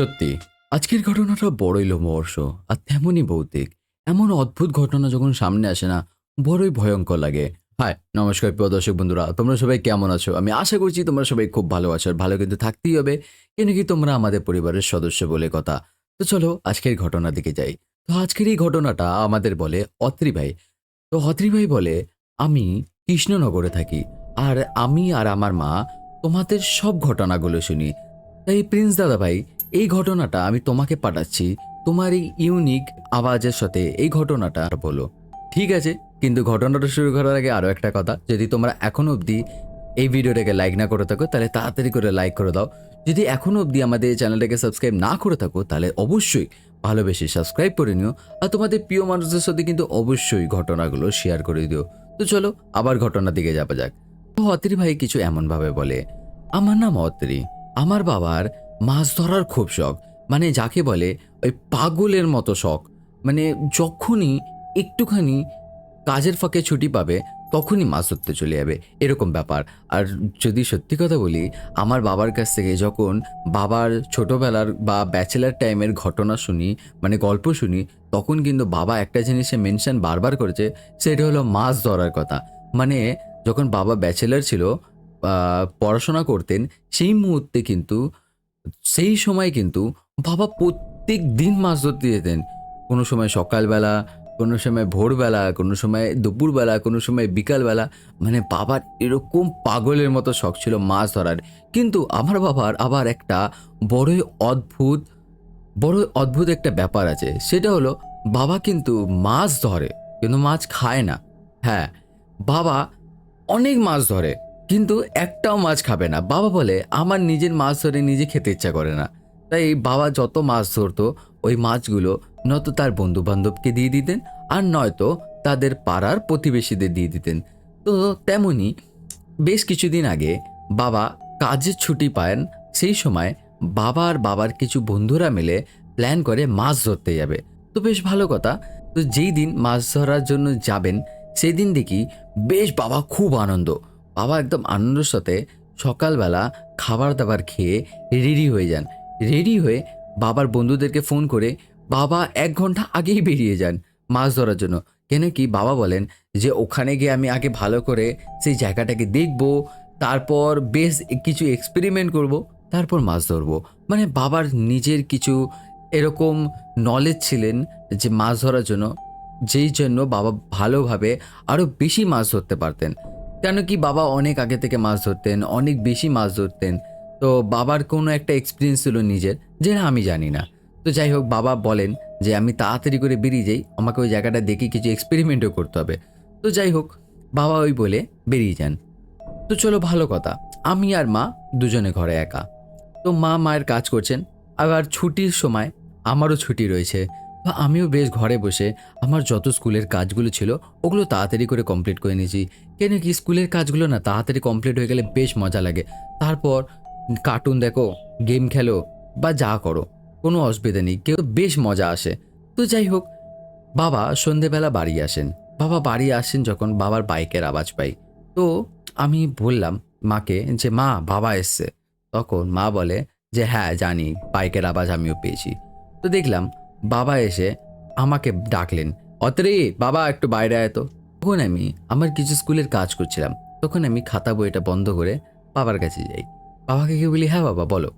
সত্যি, আজকের ঘটনাটা বড়ই লোমহর্ষ আর তেমনই ভৌতিক। এমন অদ্ভুত ঘটনা যখন সামনে আসে না, বড়ই ভয়ঙ্কর লাগে। হাই, নমস্কার প্রিয় দর্শক বন্ধুরা, তোমরা সবাই কেমন আছো? আমি আশা করছি তোমরা সবাই খুব ভালো আছো আর ভালো কিন্তু থাকতেই হবে, কেন কি তোমরা আমাদের পরিবারের সদস্য বলে কথা। তো চলো আজকের ঘটনা দিকে যাই। তো আজকের এই ঘটনাটা আমাদের বলে অত্রি ভাই। তো অত্রি ভাই বলে, আমি কৃষ্ণনগরে থাকি আর আমি আর আমার মা তোমাদের সব ঘটনাগুলো শুনি। তাই প্রিন্স দাদা ভাই এই ঘটনাটা আমি তোমাকে পাঠাচ্ছি, তোমার এই ইউনিক আওয়াজের সাথে এই ঘটনাটা বলো। ঠিক আছে, কিন্তু ঘটনাটা শুরু করার আগে আরও একটা কথা, যদি তোমরা এখনও অবধি এই ভিডিওটাকে লাইক না করে থাকো, তাহলে তাড়াতাড়ি করে লাইক করে দাও। যদি এখনও অবধি আমাদের চ্যানেলটাকে সাবস্ক্রাইব না করে থাকো, তাহলে অবশ্যই ভালোবেসে সাবস্ক্রাইব করে নিও আর তোমাদের প্রিয় মানুষদের সাথে কিন্তু অবশ্যই ঘটনাগুলো শেয়ার করে দিও। তো চলো, আবার ঘটনার দিকে যাওয়া যাক। অত্রি ভাই কিছু এমনভাবে বলে, আমার নাম অত্রি। আমার বাবার মাছ ধরার খুব শখ। মানে যাকে বলে, ওই পাগলের মতো শখ। মানে যখনই একটুখানি কাজের ফাঁকে ছুটি পাবে, তখনই মাছ ধরতে চলে যাবে। এরকম ব্যাপার। আর যদি সত্যি কথা বলি, আমার বাবার কাছ থেকে যখন বাবার ছোটোবেলার বা ব্যাচেলার টাইমের ঘটনা শুনি মানে গল্প শুনি, তখন কিন্তু বাবা একটা জিনিসে মেনশন বারবার করেছে, সেটা হলো মাছ ধরার কথা। মানে যখন বাবা ব্যাচেলার ছিল পড়াশোনা করতেন, সেই মুহূর্তে কিন্তু সেই সময় কিন্তু বাবা প্রত্যেক দিন মাছ ধরতে যেতেন। কোনো সময় সকালবেলা, কোনো সময় ভোরবেলা, কোনো সময় দুপুরবেলা, কোনো সময় বিকালবেলা। মানে বাবার এরকম পাগলের মতো শখ ছিল মাছ ধরার। কিন্তু আমার বাবার আবার একটা বড়ই অদ্ভুত বড় অদ্ভুত একটা ব্যাপার আছে। সেটা হলো বাবা কিন্তু মাছ ধরে, কিন্তু মাছ খায় না। হ্যাঁ বাবা অনেক মাছ ধরে। কিন্তু একটাও মাছ খাবে না। বাবা বলে, আমার নিজের মাছ ধরে নিজে খেতে ইচ্ছা করে না। তাই বাবা যত মাছ ধরতো, ওই মাছগুলো নয়তো তার বন্ধু বান্ধবকে দিয়ে দিতেন আর নয়তো তাদের পাড়ার প্রতিবেশীদের দিয়ে দিতেন। তো তেমনি বেশ কিছুদিন আগে বাবা কাজের ছুটি পান, সেই সময় বাবা আর বাবার কিছু বন্ধুরা মিলে প্ল্যান করে মাছ ধরতে যাবে। তো বেশ ভালো কথা। তো যেই দিন মাছ ধরার জন্য যাবেন সেই দিন দেখি বেশ বাবা খুব আনন্দ। বাবা একদম আনন্দের সাথে সকালবেলা খাবার দাবার খেয়ে রেডি হয়ে যান। রেডি হয়ে বাবার বন্ধুদেরকে ফোন করে, বাবা, এক ঘণ্টা আগেই বেরিয়ে যান মাছ ধরার জন্য। কেন কি বাবা বলেন যে, ওখানে গিয়ে আমি আগে ভালো করে সেই জায়গাটাকে দেখব, তারপর বেশ কিছু এক্সপেরিমেন্ট করব, তারপর মাছ ধরবো। মানে বাবার নিজের কিছু এরকম নলেজ ছিলেন যে মাছ ধরার জন্য, যেই জন্য বাবা ভালোভাবে আরও বেশি মাছ ধরতে পারতেন। কেন কি বাবা অনেক আগে থেকে মাছ ধরতেন, অনেক বেশি মাছ ধরতেন। তো বাবার কোনো একটা এক্সপিরিয়েন্স ছিল নিজের যেটা আমি জানি না। তো যাই হোক, বাবা বলেন যে আমি তাড়াতাড়ি করে বেরিয়ে যাই, আমাকে ওই জায়গাটা দেখে কিছু এক্সপেরিমেন্টও করতে হবে। তো যাই হোক, বাবা ওই বলে বেরিয়ে যান। তো চলো ভালো কথা, আমি আর মা দুজনে ঘরে একা। তো মা মায়ের কাজ করছেন, আবার ছুটির সময় আমারও ছুটি রয়েছে। তো আমিও বেশ ঘরে বসে আমার যত স্কুলের কাজগুলো ছিল, ওগুলো তাড়াতাড়ি করে কমপ্লিট করে নিয়েছি। কেন কি স্কুলের কাজগুলো না তাড়াতাড়ি কমপ্লিট হয়ে গেলে বেশ মজা লাগে। তারপর কার্টুন দেখো গেম খেলো বা যা করো, কোনো অসুবিধা নেই, কেউ বেশ মজা আসে। তো যাই হোক, বাবা সন্ধেবেলা বাড়ি আসেন। বাবা বাড়ি আসেন যখন বাবার বাইকের আওয়াজ পাই। তো আমি বললাম মাকে যে, মা, বাবা এসছে। তখন মা বলে যে হ্যাঁ জানি, বাইকের আওয়াজ আমিও পেয়েছি। তো দেখলাম বাবা এসে আমাকে ডাকলেন, অতরে, বাবা একটু বাইরে আয় তো। তখন আমি আমার কিছু স্কুলের কাজ করছিলাম। তখন আমি খাতা বইটা বন্ধ করে বাবার কাছে যাই। বাবাকে গিয়ে বলি হ্যাঁ বাবা, বলো।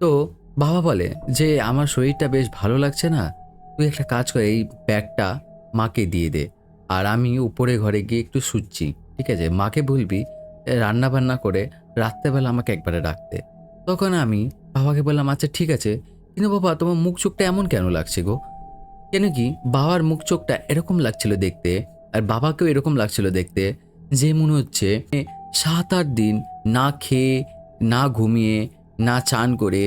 তো বাবা বলে যে, আমার শরীরটা বেশ ভালো লাগছে না। তুই একটা কাজ কর, এই ব্যাগটা মাকে দিয়ে দে। আর আমি উপরে ঘরে গিয়ে একটু শুচ্ছি, ঠিক আছে? মাকে বলবি রান্না বান্না করে রাত্রেবেলা আমাকে একবারে ডাকতে তখন আমি বাবাকে বললাম আচ্ছা ঠিক আছে। কিন্তু বাবা, তোমার মুখ চোখটা এমন কেন লাগছে গো? কেন কি, বাবার মুখ চোখটা এরকম লাগছিল দেখতে, আর বাবাকেও এরকম লাগছিল দেখতে, যে মনে হচ্ছে সাত আট দিন না খেয়ে, না ঘুমিয়ে, না চান করে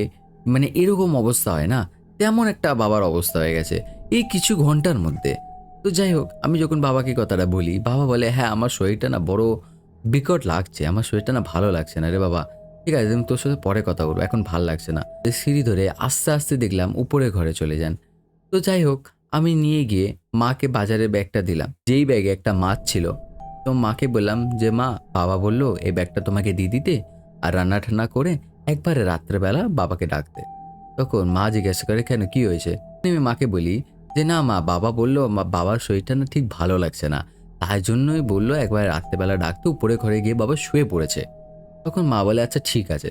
মানে এরকম অবস্থা হয় না? তেমন একটা বাবার অবস্থা হয়ে গেছে এই কিছু ঘণ্টার মধ্যে। তো যাই হোক, আমি যখন বাবাকে কথাটা বলি, বাবা বলে হ্যাঁ আমার শরীরটা না বড় বিকট লাগছে, আমার শরীরটা না ভালো লাগছে না রে বাবা। ঠিক আছে আমি তোর সাথে পরে কথা বলব, এখন ভালো লাগছে না। সিঁড়ি ধরে আস্তে আস্তে দেখলাম উপরে ঘরে চলে যান। তো যাই হোক, আমি নিয়ে গিয়ে মাকে বাজারের ব্যাগটা দিলাম। যেই ব্যাগে একটা মাছ ছিল, তো মাকে বললাম যে, মা, বাবা বলল এই ব্যাগটা তোমাকে দিয়ে দিতে আর রান্না ঠান্না করে একবারে রাত্রেবেলা বাবাকে ডাকতে। তখন মা জিজ্ঞাসা করে, কেন, কি হয়েছে? আমি মাকে বলি যে, না মা, বাবা বলল বাবার শরীরটা না ঠিক ভালো লাগছে না। তাই জন্যই বলল একবার রাত্রেবেলা ডাকতে উপরে ঘরে গিয়ে বাবা শুয়ে পড়েছে। তখন মা বলে আচ্ছা ঠিক আছে।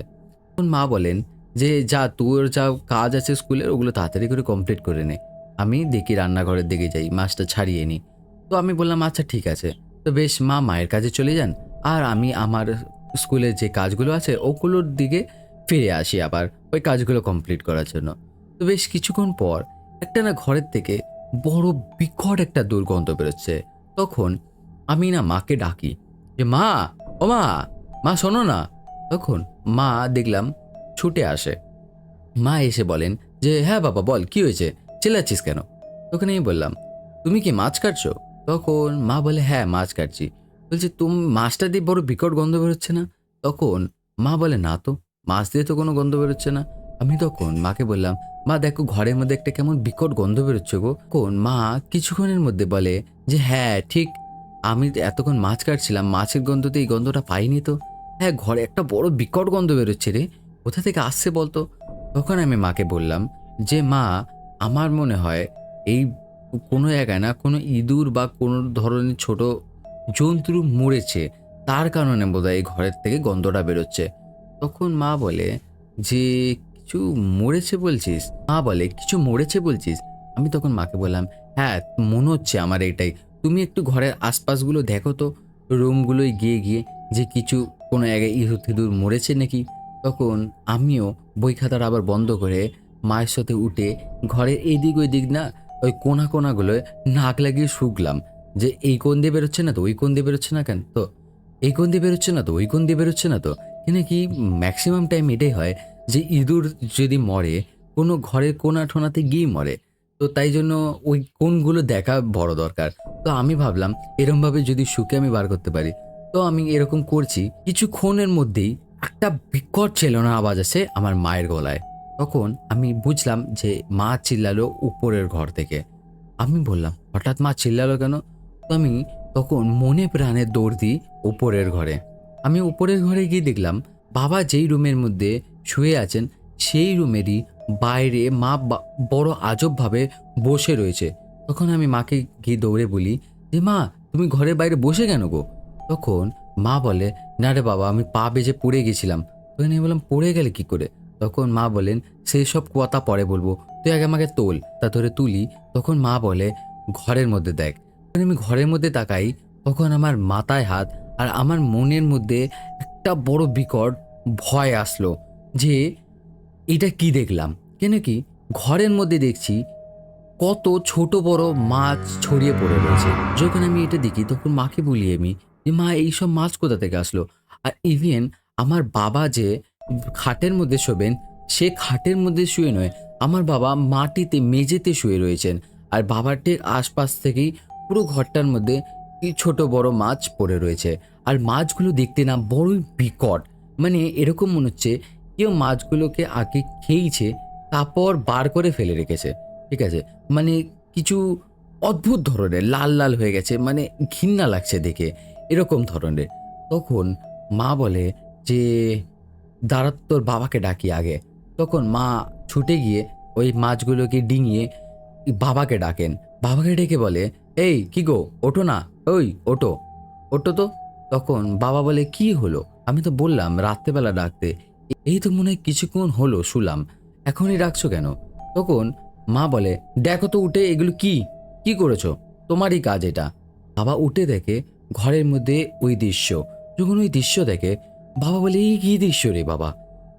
তখন মা বলেন যে, যা, তোর যা কাজ আছে স্কুলের, ওগুলো তাড়াতাড়ি করে কমপ্লিট করে নে। আমি দেখি রান্নাঘরের দিকে যাই, মাছটা ছাড়িয়ে নিই তো আমি বললাম আচ্ছা ঠিক আছে। তো বেশ, মা মায়ের কাজে চলে যান। আর আমি আমার স্কুলের যে কাজগুলো আছে, ওগুলোর দিকে ফিরে আসি আবার, ওই কাজগুলো কমপ্লিট করার জন্য। তো বেশ কিছুক্ষণ পর একটা না ঘরের থেকে বড় বিকট একটা দুর্গন্ধ বেরোচ্ছে। তখন আমি না মাকে ডাকি যে, মা, ও মা মা, শোনো না। তখন মা দেখলাম ছুটে আসে। মা এসে বলেন যে হ্যাঁ বাবা, বল, কি হয়েছে? চেল্লাচ্ছিস কেন? তখন আমি বললাম, তুমি কি মাছ কাটছো? তখন মা বলে হ্যাঁ মাছ কাটছি। বলছে, তুমি, মাছটা দিয়ে বড় বিকট গন্ধ বেরোচ্ছে না? তখন মা বলে, না তো, মাছ দিয়ে তো কোনো গন্ধ বেরোচ্ছে না। আমি তখন মাকে বললাম, মা, দেখো, ঘরের মধ্যে একটা কেমন বিকট গন্ধ বেরোচ্ছে গো। কোন মা কিছুক্ষণের মধ্যে বলে যে হ্যাঁ ঠিক আমি এতক্ষণ মাছ কাটছিলাম, মাছের গন্ধতে এই গন্ধটা পাইনি তো। হ্যাঁ ঘরে একটা বড় বিকট গন্ধ বেরোচ্ছে রে। কোথা থেকে আসছে বলতো? তখন আমি মাকে বললাম যে, মা, আমার মনে হয় এই কোনো জায়গায় না কোনো ইঁদুর বা কোনো ধরনের ছোট জন্তু মরেছে। তার কারণে বোধহয় এই ঘরের থেকে গন্ধটা বেরোচ্ছে। তখন মা বলে, যে কিছু মরেছে বলছিস? মা বলে, কিছু মরেছে বলছিস? আমি তখন মাকে বললাম হ্যাঁ মনে হচ্ছে আমার এটাই। তুমি একটু ঘরের আশপাশগুলো দেখো তো। রুমগুলোয় গিয়ে গিয়ে যে কিছু কোনো জায়গায় ইঁদুর থিদুর মরেছে নাকি, তখন আমিও বই খাতার আবার বন্ধ করে মায়ের সাথে উঠে ঘরের এদিক ওই দিক না ওই কোনা কোনাগুলোয় নাক লাগিয়ে শুকলাম যে এই কোন দিয়ে বেরোচ্ছে না তো, ওই কোন দিয়ে বেরোচ্ছে না কেন? তো এই কোন দিয়ে বেরোচ্ছে না তো, ওই কোন দিয়ে বেরোচ্ছে না তো। কিন্তু কি ম্যাক্সিমাম টাইম এটাই হয় যে ইঁদুর যদি মরে, কোনো ঘরের কোনা ঠোনাতে গিয়ে মরে। তো তাই জন্য ওই কোনগুলো দেখা বড় দরকার। তো আমি ভাবলাম, এরমভাবে যদি শুকে আমি বার করতে পারি, তো আমি এরকম করছি। কিছুক্ষণের মধ্যেই একটা বিকট চেলনা আওয়াজ আসে আমার মায়ের গলায়। তখন আমি বুঝলাম যে মা চিল্লালো উপরের ঘর থেকে। আমি বললাম, হঠাৎ মা চিল্লালো কেন? তো আমি তখন মনে প্রাণে দৌড় দিই উপরের ঘরে। আমি উপরের ঘরে গিয়ে দেখলাম, বাবা যেই রুমের মধ্যে শুয়ে আছেন, সেই রুমেরই বাইরে মা বড় আজবভাবে বসে রয়েছে। তখন আমি মাকে গিয়ে দৌড়ে বলি, যে মা, তুমি ঘরের বাইরে বসে কেন গো? তখন মা বলে, না রে বাবা, আমি পা বেজে পড়ে গেছিলাম। তখন আমি বললাম, পড়ে গেলে কি করে? তখন মা বলেন সেই সব কথা পরে বলব। তুই আগে আমাকে তোল, তা ধরে তুলি। তখন মা বলে, ঘরের মধ্যে দেখ। তখন আমি ঘরের মধ্যে তাকাই, তখন আমার মাথায় হাত আর আমার মনের মধ্যে একটা বড় বিকট ভয় আসলো যে, এটা কি দেখলাম? কেন কি? ঘরের মধ্যে দেখছি কত ছোট বড় মাছ ছড়িয়ে পড়ে রয়েছে। যখন আমি এটা দেখি, তখন মাকে বলি আমি যে, মা, এইসব মাছ কোথা থেকে আসলো? আর ইভেন আমার বাবা যে খাটের মধ্যে শোবেন, সে খাটের মধ্যে শুয়ে নয়। আমার বাবা মাটিতে মেঝেতে শুয়ে রয়েছেন। আর বাবার ঠিক আশপাশ থেকেই পুরো ঘরটার মধ্যে ছোট বড় মাছ পড়ে রয়েছে। আর মাছগুলো দেখতে না বড়ই বিকট। মানে এরকম মনে হচ্ছে, কেউ মাছগুলোকে আগে খেয়েছে, তারপর বার করে ফেলে রেখেছে। ঠিক আছে? মানে কিছু অদ্ভুত ধরনের, লাল লাল হয়ে গেছে মানে ঘিন্না লাগছে দেখে, এরকম ধরনের। তখন মা বলে যে, দাঁড়া তোর বাবাকে ডাকি আগে। তখন মা ছুটে গিয়ে ওই মাছগুলোকে ডিঙিয়ে বাবাকে ডাকেন। বাবাকে ডেকে বলে, এই, কি গো, ওঠো না, ওই ওটো ওটো তো? তখন বাবা বলে, কি হলো? আমি তো বললাম, রাত্রেবেলা ডাকতে। এই তো মনে হয় কিছুক্ষণ হলো, শুলাম। এখনই ডাকছো কেন? তখন মা বলে, দেখো তো উঠে এগুলো কি? কি করেছ? তোমারই কাজ এটা। বাবা উঠে দেখে ঘরের মধ্যে ওই দৃশ্য। যখন ওই দৃশ্য দেখে, বাবা বলে, এই কি দৃশ্য রে বাবা?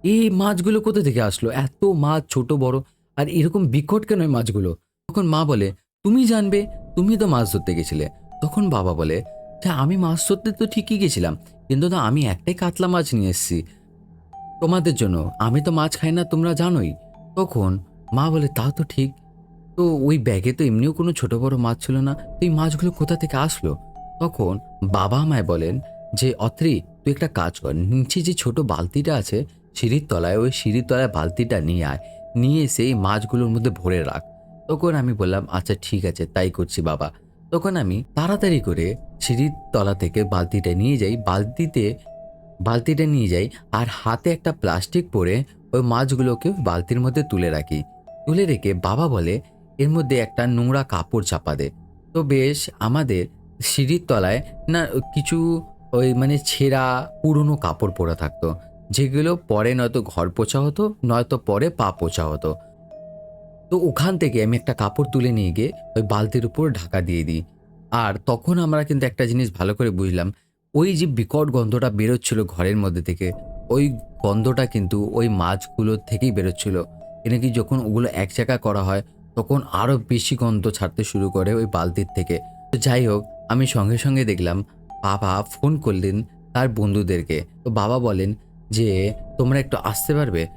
এই মাছগুলো কোথা থেকে আসলো? এত মাছ, ছোট, বড়, আর এরকম বিকট কেন এই মাছগুলো? তখন মা বলে, তুমি জানবে, তুমি তো মাছ ধরতে গেছিলে। তখন বাবা বলে যে আমি মাছ ধরতে তো ঠিকই গেছিলাম, কিন্তু তো আমি একটাই কাতলা মাছ নিয়ে এসেছি। তোমাদের জন্য, আমি তো মাছ খাই না, তোমরা জানোই। তখন মা বলে, তা তো ঠিক। তো ওই ব্যাগে তো এমনিও কোনো ছোট বড় মাছ ছিল না। তো এই মাছগুলো কোথা থেকে আসলো? তখন বাবা মায় বলেন যে, অত্রি, তুই একটা কাজ কর। নিচে যে ছোট বালতিটা আছে, সিঁড়ির তলায়, ওই সিঁড়ির তলায় বালতিটা নিয়ে আয়। নিয়ে এসে এই মাছগুলোর মধ্যে ভরে রাখ। তখন আমি বললাম আচ্ছা ঠিক আছে, তাই করছি বাবা। তখন আমি তাড়াতাড়ি করে সিঁড়ির তলা থেকে বালতিটা নিয়ে যাই। বালতিতে, বালতিটা নিয়ে যাই আর হাতে একটা প্লাস্টিক পরে ওই মাছগুলোকে বালতির মধ্যে তুলে রাখি। তুলে রেখে বাবা বলে, এর মধ্যে একটা নোংরা কাপড় চাপা দে। তো বেশ, আমাদের সিঁড়ির তলায় না কিছু ওই মানে ছেঁড়া পুরনো কাপড় পরা থাকতো, যেগুলো পরে নয়তো ঘর পোছা হতো, নয়তো পরে পা পোছা হতো। তো ওখান থেকে আমি একটা কাপড় তুলে নিয়ে গিয়ে ওই বালতির উপর ঢাকা দিয়ে দিই। আর তখন আমরা কিন্তু একটা জিনিস ভালো করে বুঝলাম, ওই যে বিকট গন্ধটা বেরোচ্ছিল ঘরের মধ্যে থেকে, ওই গন্ধটা কিন্তু ওই মাছগুলোর থেকেই বেরোচ্ছিল। কেন কি যখন ওগুলো এক জায়গায় করা হয়, তখন আরও বেশি গন্ধ ছাড়তে শুরু করে ওই বালতির থেকে। তো যাই হোক, আমি সঙ্গে সঙ্গে দেখলাম, বাবা ফোন করলেন তার বন্ধুদেরকে। তো বাবা বলেন যে, তোমরা একটু আসতে পারবে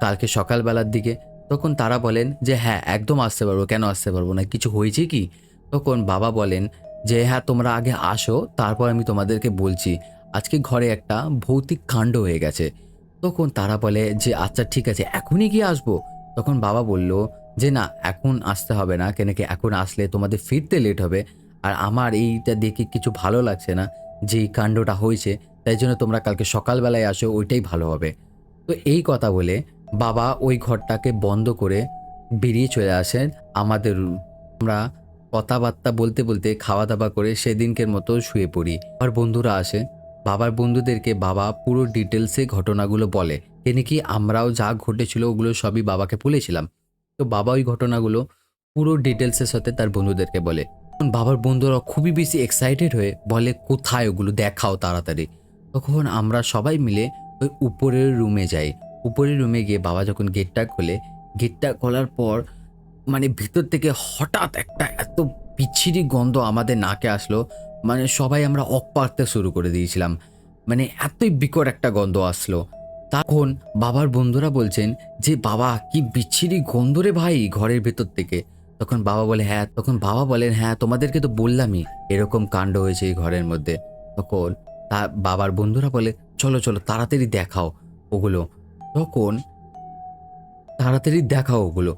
কালকে সকালবেলার দিকে? তখন তারা বলেন যে হ্যাঁ একদম আসতে পারব। কেন আসতে পারব না? কিছু হয়েছে কি? তখন বাবা বলেন যে হ্যাঁ তোমরা আগে আসো, তারপর আমি তোমাদেরকে বলছি। আজকে ঘরে একটা ভৌতিক কাণ্ড হয়ে গেছে। তখন তারা বলে যে আচ্ছা ঠিক আছে, এখনই কি আসব। তখন বাবা বলল, যে না, এখন আসতে হবে না, কেন কি এখন আসলে তোমাদের ফিরতে লেট হবে। আর আমার এইটা দেখে কিছু ভালো লাগছে না, যে কাণ্ডটা হয়েছে, তাই জন্য তোমরা কালকে সকালবেলায় আসো, ওইটাই ভালো হবে। তো এই কথা বলে বাবা ওই ঘরটাকে বন্ধ করে বেরিয়ে চলে আসেন আমাদের। আমরা কথাবার্তা বলতে বলতে খাওয়া দাওয়া করে সেদিনকের মতো শুয়ে পড়ি। আর বন্ধুরা আসে বাবার বন্ধুদেরকে বাবা পুরো ডিটেলসে ঘটনাগুলো বলে। কেন কি আমরাও যা ঘটেছিল ওগুলো সবই বাবাকে বলেছিলাম। তো বাবা ওই ঘটনাগুলো পুরো ডিটেলসের সাথে তার বন্ধুদেরকে বলে। তখন বাবার বন্ধুরা খুবই বেশি এক্সাইটেড হয়ে বলে, কোথায় ওগুলো? দেখাও তাড়াতাড়ি। তখন আমরা সবাই মিলে ওই উপরের রুমে যাই। উপরের রুমে গিয়ে বাবা যখন গেটটা খোলে গেটটা খোলার পর মানে ভিতর থেকে হঠাৎ একটা এত বিচ্ছিরি গন্ধ আমাদের নাকে আসলো। মানে সবাই আমরা অক শুরু করে দিয়েছিলাম। মানে এতই বিকট একটা গন্ধ আসলো। তখন বাবার বন্ধুরা বলছেন যে, বাবা, কি বিচ্ছিরি গন্ধ রে ভাই ঘরের ভেতর থেকে। তখন বাবা বলে হ্যাঁ। তখন বাবা বলেন হ্যাঁ তোমাদেরকে তো বললামই এরকম কাণ্ড হয়েছে এই ঘরের মধ্যে। তখন তা বাবার বন্ধুরা বলে, চলো চলো, তাড়াতাড়ি দেখাও ওগুলো। তখন তাড়াতাড়ি দেখাও ওগুলো।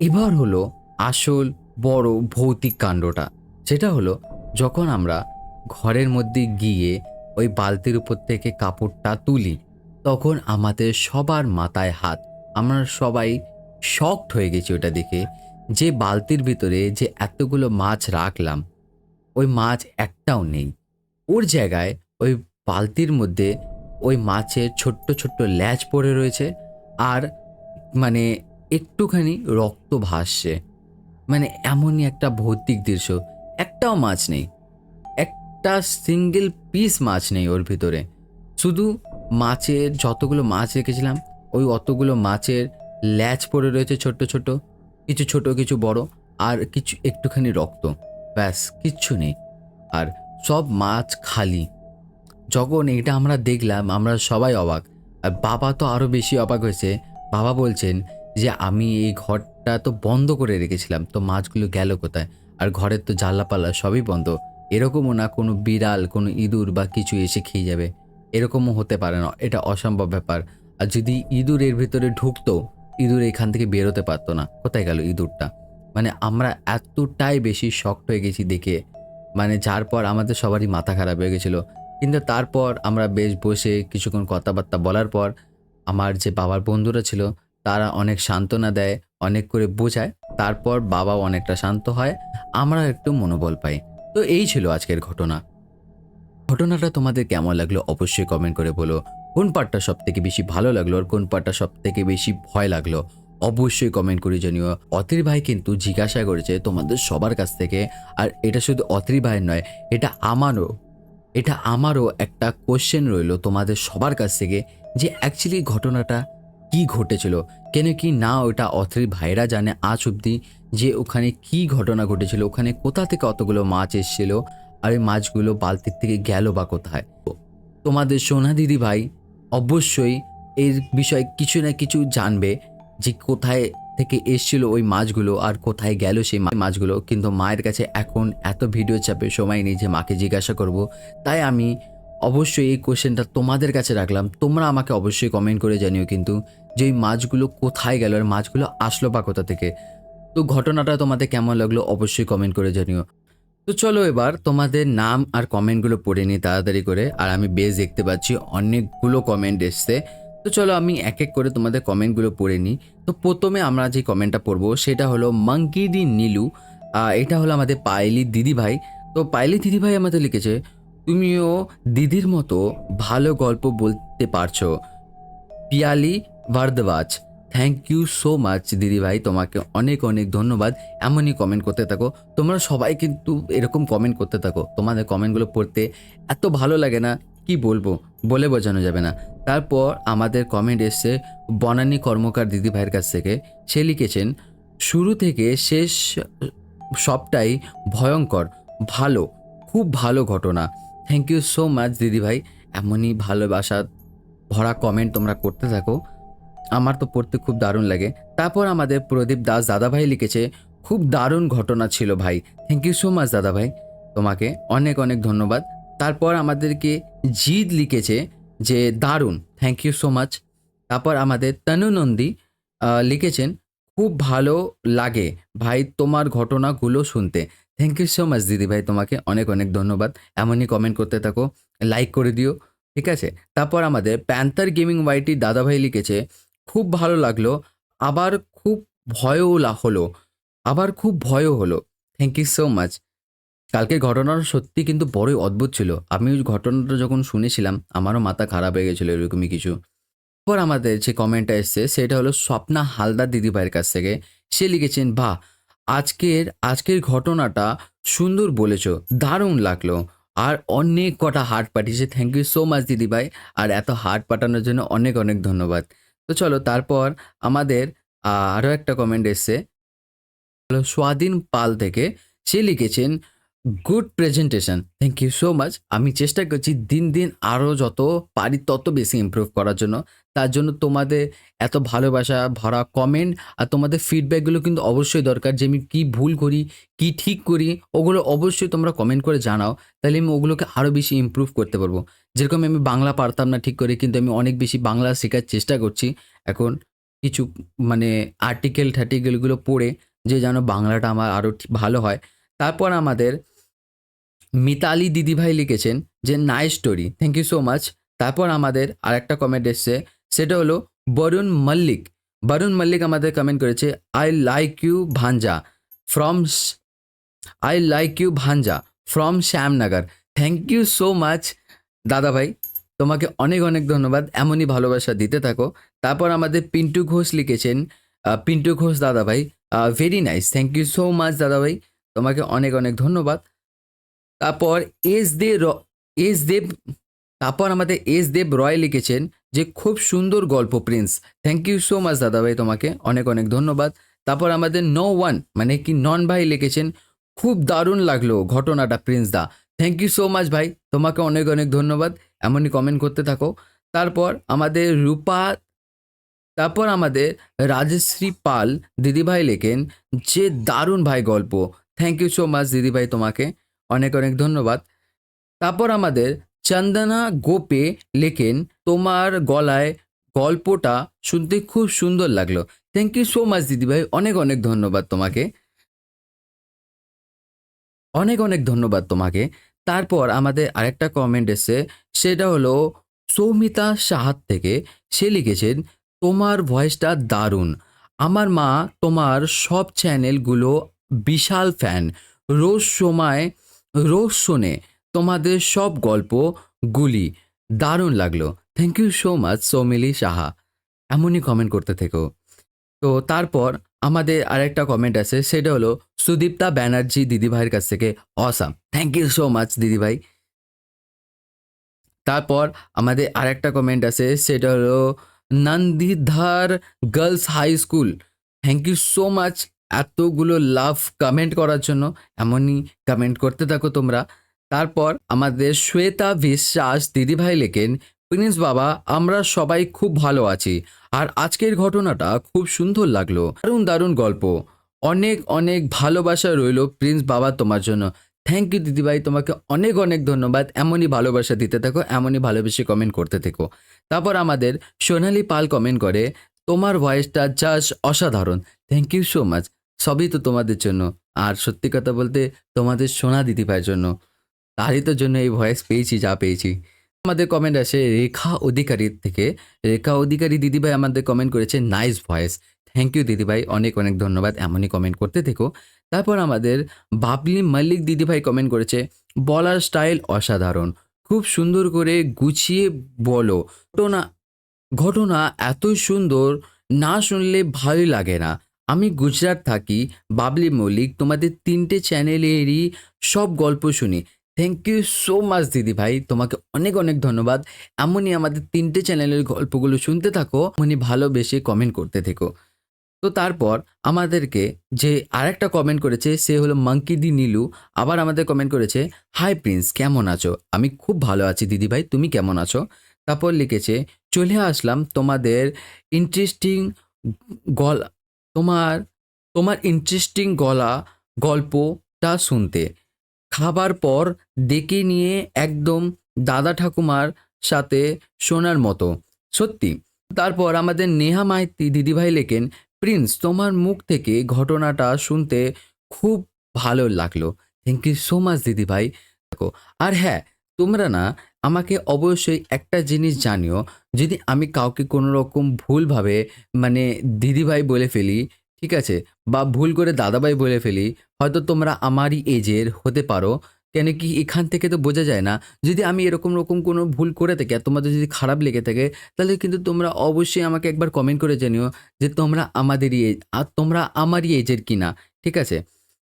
এবার হলো আসল বড় ভৌতিক কাণ্ডটা। সেটা হলো যখন আমরা ঘরের মধ্যে গিয়ে ওই বালতির উপর থেকে কাপড়টা তুলি, তখন আমাদের সবার মাথায় হাত, আমরা সবাই শকড হয়ে গেছি ওটা দেখে। যে বালতির ভিতরে যে এতগুলো মাছ রাখলাম, ওই মাছ একটাও নেই। ওর জায়গায় ওই বালতির মধ্যে ওই মাছের ছোট্ট ছোট্ট ল্যাচ পড়ে রয়েছে আর মানে একটুখানি রক্ত ভাসছে। মানে এমনই একটা ভৌতিক দৃশ্য। একটাও মাছ নেই। একটা সিঙ্গেল পিস মাছ নেই ওর ভিতরে। শুধু মাছের যতগুলো মাছ রেখেছিলাম, ওই অতগুলো মাছের ল্যাচ পড়ে রয়েছে ছোট্ট ছোট কিছু ছোট, কিছু বড়, আর কিছু একটুখানি রক্ত। ব্যাস, কিচ্ছু নেই। আর সব মাছ খালি। যখন এটা আমরা দেখলাম, আমরা সবাই অবাক। আর বাবা তো আরও বেশি অবাক হয়েছে। বাবা বলছেন যে, আমি এই ঘরটা তো বন্ধ করে রেখেছিলাম, তো মাছগুলো গেল কোথায়? আর ঘরের তো জানলাপাল্লা সবই বন্ধ। এরকমও না কোনো বিড়াল, কোনো ইঁদুর বা কিছু এসে খেয়ে যাবে। এরকমও হতে পারে না, এটা অসম্ভব ব্যাপার। আর যদি ইঁদুর এর ভিতরে ঢুকতো, ইঁদুর এখান থেকে বেরোতে পারতো না। কোথায় গেল ইঁদুরটা? মানে আমরা এতটাই বেশি শক্ট হয়ে গেছি দেখে। মানে যার পর আমাদের সবারই মাথা খারাপ হয়ে গেছিল। কিন্তু তারপর আমরা বেশ বসে কিছুক্ষণ কথাবার্তা বলার পর, আমার যে বাবার বন্ধুরা ছিল, তারা অনেক সান্ত্বনা দেয়, অনেক করে বোঝায়। তারপর বাবাও অনেকটা শান্ত হয় আমরা একটু মনোবল পাই। তো এই ছিল আজকের ঘটনা। ঘটনাটা তোমাদের কেমন লাগল অবশ্যই কমেন্ট করে বলো। কোন পার্টটা সব থেকে বেশি ভালো লাগল আর কোন পার্টটা সব থেকে বেশি ভয় লাগল? অবশ্যই কমেন্ট করে জানিও। অতির ভাই কিন্তু জিজ্ঞাসা করেছে তোমাদের সবার কাছ থেকে, আর এটা শুধু অতির ভাইয়ের নয়, এটা আমারও এটা আমারও একটা কোশ্চেন রইল তোমাদের সবার কাছ থেকে যে অ্যাকচুয়ালি ঘটনাটা কি ঘটেছিল কেন কি না ওটা অথরির ভাইরা জানে আজ অবধি যে ওখানে কি ঘটনা ঘটেছিল, ওখানে কোথা থেকে অতগুলো মাছ এসেছিল আর এই মাছগুলো বালতির থেকে গেল বা কোথায়? তোমাদের সোনা দিদি ভাই অবশ্যই এর বিষয়ে কিছু না কিছু জানবে যে কোথায় থেকে এসেছিল ওই মাছগুলো আর কোথায় গেল সেই মাছগুলো। কিন্তু মায়ের কাছে এখন এত ভিডিও চাপে সময় নেই যে মাকে জিজ্ঞাসা করব। তাই আমি অবশ্যই এই কোশ্চেনটা তোমাদের কাছে রাখলাম। তোমরা আমাকে অবশ্যই কমেন্ট করে জানিও কিন্তু যে ওই মাছগুলো কোথায় গেল আর মাছগুলো আসলো বা কোথা থেকে? তো ঘটনাটা তোমাদের কেমন লাগল অবশ্যই কমেন্ট করে জানিও। তো চলো এবার তোমাদের নাম আর কমেন্টগুলো পড়ে নিই তাড়াতাড়ি করে। আর আমি বেশ দেখতে পাচ্ছি অনেকগুলো কমেন্ট এসছে। তো চলো আমি এক এক করে তোমাদের কমেন্টগুলো পড়ে নিই। তো প্রথমে আমরা যে কমেন্টটা পড়ব সেটা হলো মাঙ্কি ডি নীলু এটা হলো আমাদের পায়েলি দিদি ভাই। তো পায়েলি দিদি ভাই আমাদের লিখেছে, তুমিও দিদির মতো ভালো গল্প বলতে পারছ। Piyali Bharadwaj thank you so much দিদি ভাই, তোমাকে অনেক অনেক ধন্যবাদ। এমনই কমেন্ট করতে থাকো। তোমরা সবাই কিন্তু এরকম কমেন্ট করতে থাকো। তোমাদের কমেন্টগুলো পড়তে এত ভালো লাগে না, কি বলব? বলে বোঝানো যাবে না। তারপর আমাদের কমেন্ট এসছে বনানী কর্মকার দিদি ভাইয়ের কাছ থেকে। সে লিখেছেন, শুরু থেকে শেষ সবটাই ভয়ঙ্কর, ভালো, খুব ভালো ঘটনা। থ্যাংক ইউ সো মাচ দিদি ভাই। এমনই ভালোবাসা ভরা কমেন্ট তোমরা করতে থাকো। আমার তো পড়তে খুব দারুণ লাগে। তারপর আমাদের প্রদীপ দাস দাদাভাই লিখেছে, খুব দারুণ ঘটনা ছিল ভাই। থ্যাংক ইউ সো মাচ দাদাভাই। তোমাকে অনেক অনেক ধন্যবাদ। তারপর আমাদেরকে জিদ লিখেছে যে, দারুণ। থ্যাংক ইউ সো মাচ তারপর আমাদের তনু নন্দী লিখেছেন, খুব ভালো লাগে ভাই তোমার ঘটনাগুলো শুনতে। থ্যাংক ইউ সো মাচ দিদি ভাই তোমাকে অনেক অনেক ধন্যবাদ। এমনই কমেন্ট করতে থাকো লাইক করে দিও, ঠিক আছে? তারপর আমাদের প্যান্থার গেমিং ওয়াইটি দাদাভাই লিখেছে খুব ভালো লাগল। আবার খুব ভয়ও হলো। আবার খুব ভয়ও হলো। থ্যাংক ইউ সো মাচ কালকের ঘটনাটা সত্যি কিন্তু বড়ই অদ্ভুত ছিল। আমি ওই ঘটনাটা যখন শুনেছিলাম, আমারও মাথা খারাপ হয়ে গেছিল এরকমই কিছু। পর আমাদের যে কমেন্টটা এসছে, সেটা হলো স্বপ্না হালদার দিদিভাইয়ের কাছ থেকে। সে লিখেছেন, বাহ! আজকের আজকের ঘটনাটা সুন্দর বলেছ, দারুণ লাগল। আর অনেক কটা হার্ট পাঠিয়েছে। থ্যাংক ইউ সো মাচ দিদিভাই। আর এত হার্ট পাঠানোর জন্য অনেক অনেক ধন্যবাদ। তো চলো তারপর আমাদের আরও একটা কমেন্ট এসছে। স্বাধীন পাল থেকে সে লিখেছেন good presentation thank you so much আমি চেষ্টা করছি দিন দিন আরও যত পারি তত বেশি ইম্প্রুভ করার জন্য। তার জন্য তোমাদের এত ভালোবাসা ভরা কমেন্ট আর তোমাদের ফিডব্যাকগুলো কিন্তু অবশ্যই দরকার যে আমি কী ভুল করি, কি ঠিক করি, ওগুলো অবশ্যই তোমরা কমেন্ট করে জানাও, তাহলে আমি ওগুলোকে আরও বেশি ইমপ্রুভ করতে পারব। যেরকম আমি বাংলা পারতাম না ঠিক করে, কিন্তু আমি অনেক বেশি বাংলা শেখার চেষ্টা করছি। এখন কিছু মানে আর্টিকেল ঠার্টিকেলগুলো পড়ে যে যেন বাংলাটা আমার আরও ভালো হয়। তারপর আমাদের মিতালি দিদিভাই লিখেছেন যে nice story thank you so much তারপর আমাদের আরেকটা কমেন্ট এসছে সেটা হলো বরুণ মল্লিক। বরুণ মল্লিক আমাদের কমেন্ট করেছে আই লাইক ইউ ভাঞ্জা from I like you ভাঞ্জা from Shyamnagar. Thank you so much দাদা ভাই তোমাকে অনেক অনেক ধন্যবাদ। এমনই ভালোবাসা দিতে থাকো। তারপর আমাদের পিন্টু ঘোষ লিখেছেন পিন্টু ঘোষ দাদা ভাই very nice thank you so much দাদা ভাই তোমাকে অনেক অনেক ধন্যবাদ। তারপর এস দে এস দেব, তারপর আমাদের এস দেব রয় লিখেছেন যে খুব সুন্দর গল্প Prince thank you so much দাদাভাই, তোমাকে। অনেক অনেক ধন্যবাদ। তারপর আমাদের নো ওয়ান মানে কি নন ভাই লিখেছেন, খুব দারুণ লাগল ঘটনাটা প্রিন্স দা। থ্যাংক ইউ সো মাচ ভাই, তোমাকে অনেক অনেক ধন্যবাদ। এমনই কমেন্ট করতে থাকো। তারপর আমাদের রূপা, তারপর আমাদের রাজশ্রী পাল দিদিভাই লেখেন, যে দারুণ ভাই গল্প। থ্যাংক ইউ সো মাচ দিদিভাই তোমাকে। অনেক অনেক ধন্যবাদ। তারপর আমাদের চন্দনা গোপে লেখেন, তোমার গলায় গল্পটা শুনতে খুব সুন্দর লাগল। থ্যাংক ইউ সো মাচ দিদিভাই অনেক অনেক ধন্যবাদ তোমাকে। অনেক অনেক ধন্যবাদ তোমাকে। তারপর আমাদের আরেকটা কমেন্ট এসছে, সেটা হলো সৌমিতা সাহাত থেকে। সে লিখেছেন, তোমার ভয়েসটা দারুণ। আমার মা তোমার সব চ্যানেলগুলো বিশাল ফ্যান রোজ সময়, রোজ শোনে। তোমাদের সব গল্প গুলি দারুণ লাগল। Thank you so much Soumili Saha এমনই কমেন্ট করতে থেকো। তো তারপর আমাদের আরেকটা কমেন্ট আছে, সেটা হলো সুদীপ্তা ব্যানার্জি দিদিভাইয়ের কাছ থেকে। Awesome thank you so much দিদিভাই। তারপর আমাদের আরেকটা কমেন্ট আছে, সেটা হলো নন্দিধার girls high school thank you so much এতগুলো লাভ কমেন্ট করার জন্য। এমনই কমেন্ট করতে থাকো তোমরা। তারপর আমাদের শ্বেতা বিশ্বাস দিদিভাই লেখেন, প্রিন্স বাবা, আমরা সবাই খুব ভালো আছি আর আজকের ঘটনাটা খুব সুন্দর লাগল। দারুণ দারুণ গল্প। অনেক অনেক ভালোবাসা রইল প্রিন্স বাবা তোমার জন্য। থ্যাংক ইউ দিদিভাই, তোমাকে অনেক অনেক ধন্যবাদ। এমনই ভালোবাসা দিতে থাকো, এমনই ভালোবেসে কমেন্ট করতে থেকো। তারপর আমাদের সোনালি পাল কমেন্ট করে, তোমার ভয়েসটা জাস্ট অসাধারণ। থ্যাংক ইউ সো মাচ সবই তো তোমাদের জন্য। আর সত্যি কথা বলতে, তোমাদের সোনা দিদিভাইয়ের জন্য। তারই তো জন্য এই ভয়েস পেয়েছি, যা পেয়েছি। আমাদের কমেন্ট আসে, রেখা অধিকারীর থেকে। রেখা অধিকারী দিদিভাই আমাদের কমেন্ট করেছে নাইস ভয়েস থ্যাংক ইউ দিদিভাই, অনেক অনেক ধন্যবাদ, এমনই কমেন্ট করতে থেকো। তারপর আমাদের বাবলি মল্লিক দিদিভাই কমেন্ট করেছে, বলার স্টাইল অসাধারণ। খুব সুন্দর করে গুছিয়ে বলো। ঘটনা ঘটনা এত সুন্দর, না শুনলে ভালোই লাগে না। আমি গুজরাট থাকি, বাবলি মল্লিক, তোমাদের তিনটে চ্যানেলেরই সব গল্প শুনি। থ্যাংক ইউ সো মাচ দিদি ভাই। তোমাকে অনেক অনেক ধন্যবাদ। এমনই আমাদের তিনটে চ্যানেলের গল্পগুলো শুনতে থাকো, এমনই ভালোবেসে কমেন্ট করতে থেকো। তো তারপর আমাদেরকে যে আরেকটা কমেন্ট করেছে, সে হলো মাঙ্কি দি নীলু। আবার আমাদের কমেন্ট করেছে হাই প্রিন্স কেমন আছো? আমি খুব ভালো আছি দিদি ভাই, তুমি কেমন আছো? তারপর লিখেছে, চলে আসলাম তোমাদের ইন্টারেস্টিং গলা, তোমার তোমার ইন্টারেস্টিং গলা, গল্পটা শুনতে। খাবার পর ডেকে নিয়ে একদম দাদা ঠাকুমার সাথে শোনার মতো। সত্যি, তারপর আমাদের নেহা মাইতি দিদিভাই লেখেন, প্রিন্স, তোমার মুখ থেকে ঘটনাটা শুনতে খুব ভালো লাগল। থ্যাংক ইউ সো মাচ দিদিভাই। দেখো, আর হ্যাঁ তোমরা না আমাকে অবশ্যই একটা জিনিস জানিও। যদি আমি কাউকে কোনো রকম ভুলভাবে মানে দিদিভাই বলে ফেলি ঠিক আছে? বা ভুল করে দাদাভাই বলে ফেলি, হয়তো তোমরা আমারই এজের হতে পারো। কেন কি এখান থেকে তো বোঝা যায় না। যদি আমি এরকম রকম কোনো ভুল করে থাকি আর তোমাদের যদি খারাপ লেগে থাকে, তাহলে কিন্তু তোমরা অবশ্যই আমাকে একবার কমেন্ট করে জানিও যে তোমরা আমাদেরই এজ আর তোমরা আমারই এজের কিনা। ঠিক আছে?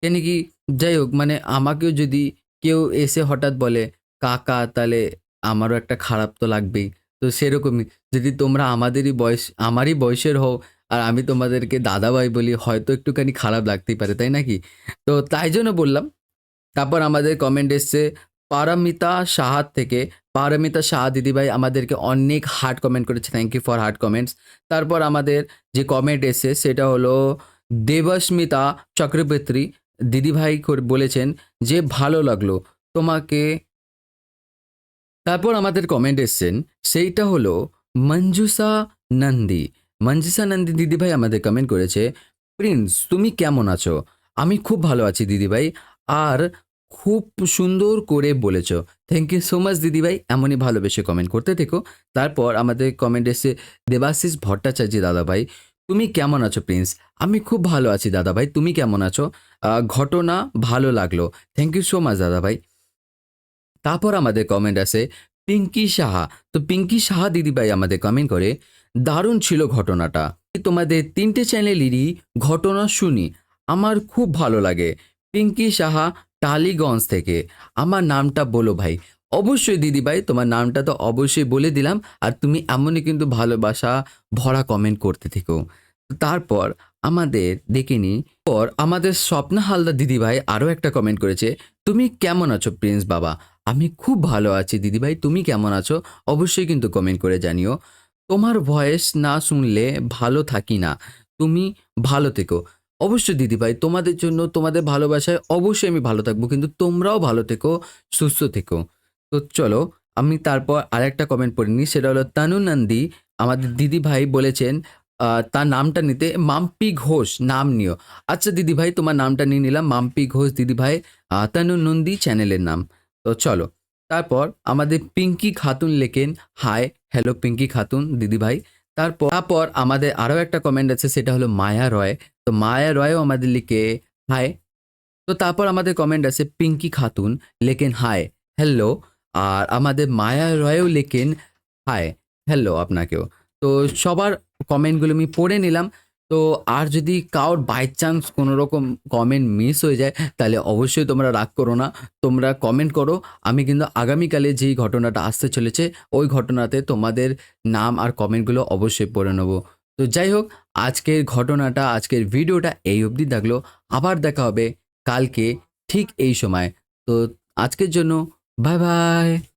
কেন কি, যাই হোক মানে আমাকেও যদি কেউ এসে হঠাৎ বলে, কাকা, তাহলে আমারও একটা খারাপ তো লাগবেই। তো সেরকমই, যদি তোমরা আমাদেরই বয়স, আমারই বয়সের হও আর আমি তোমাদেরকে দাদাভাই বলি, হয়তো একটুখানি খারাপ লাগতেই পারে, তাই নাকি? তো তাই জন্য বললাম। তারপর আমাদের কমেন্ট এসছে, পারমিতা সাহার থেকে, পারমিতা সাহা দিদিভাই আমাদেরকে অনেক হার্ড কমেন্ট করেছে thank you for heart comments তারপর আমাদের যে কমেন্ট এসছে, সেটা হলো, দেবস্মিতা চক্রবর্তী দিদিভাই বলেছেন যে ভালো লাগল তোমাকে। তারপর আমাদের কমেন্ট এসছেন, সেইটা হলো মঞ্জুসা নন্দী। মঞ্জুসা নন্দী দিদিভাই আমাদের কমেন্ট করেছে প্রিন্স তুমি কেমন আছো? আমি খুব ভালো আছি দিদিভাই, আর খুব সুন্দর করে বলেছ। থ্যাংক ইউ সো মাচ দিদিভাই, এমনই ভালোবেসে কমেন্ট করতে থেকো। তারপর আমাদের কমেন্ট এসে দেবাশিস ভট্টাচার্য দাদাভাই, তুমি কেমন আছো প্রিন্স আমি খুব ভালো আছি দাদাভাই, তুমি কেমন আছো? ঘটনা ভালো লাগল। থ্যাংক ইউ সো মাচ দাদাভাই। তারপর আমাদের কমেন্ট আসে পিঙ্কি সাহা, তো পিঙ্কি সাহা দিদিভাই আমাদের কমেন্ট করে দারুণ ছিল ঘটনাটা। তোমাদের তিনটে চ্যানেলেরই ঘটনা শুনি। আমার খুব ভালো লাগে। পিঙ্কি সাহা, টালিগঞ্জ থেকে। আমার নামটা বলো ভাই। অবশ্যই দিদিভাই তোমার নামটা তো অবশ্যই বলে দিলাম। আর তুমি এমনই কিন্তু ভালোবাসা ভরা কমেন্ট করতে থেকো। তারপর আমাদের দেখে নি পর আমাদের স্বপ্না হালদার দিদিভাই আরও একটা কমেন্ট করেছে, তুমি কেমন আছো প্রিন্স বাবা? আমি খুব ভালো আছি দিদিভাই তুমি কেমন আছো? অবশ্যই কিন্তু কমেন্ট করে জানিও। তোমার ভয়েস না শুনলে ভালো থাকি না। তুমি ভালো থেকো। অবশ্যই দিদিভাই, তোমাদের জন্য, তোমাদের ভালোবাসায় অবশ্যই আমি ভালো থাকব, কিন্তু তোমরাও ভালো থেকো, সুস্থ থেকো। তো চলো, আমি তারপর আরেকটা কমেন্ট পড়িনি সেটা হলো তানু নন্দী আমাদের দিদি ভাই বলেছেন তার নামটা নিতে মাম্পি ঘোষ, নাম নিও। আচ্ছা দিদি ভাই তোমার নামটা নিয়ে নিলাম, মাম্পি ঘোষ দিদি ভাই তানু নন্দী চ্যানেলের নাম। তো চলো তারপর আমাদের পিঙ্কি খাতুন লেখেন হাই হ্যালো পিঙ্কি খাতুন দিদি ভাই তারপর তারপর আমাদের আরও একটা কমেন্ট আছে, সেটা হলো মায়া রয়। তো মায়া রয়ও আমাদের লিখে হাই তো তারপর আমাদের কমেন্ট আছে, পিঙ্কি খাতুন লেখেন হাই হ্যালো। আর আমাদের মায়া রয়ও লেখেন হাই হ্যালো আপনাকেও। তো সবার কমেন্টগুলো আমি পড়ে নিলাম। তো আর যদি কারোর বাই চান্স কোনো রকম কমেন্ট মিস হয়ে যায়, তাহলে অবশ্যই তোমরা রাগ করো না। তোমরা কমেন্ট করো, আমি কিন্তু আগামীকালে যেই ঘটনাটা আসতে চলেছে, ওই ঘটনাতে তোমাদের নাম আর কমেন্টগুলো অবশ্যই পড়ে নেব। তো যাই হোক, আজকের ঘটনাটা, আজকের ভিডিওটা এই অবধি থাকল। আবার দেখা হবে কালকে ঠিক এই সময়। তো আজকের জন্য বাই বাই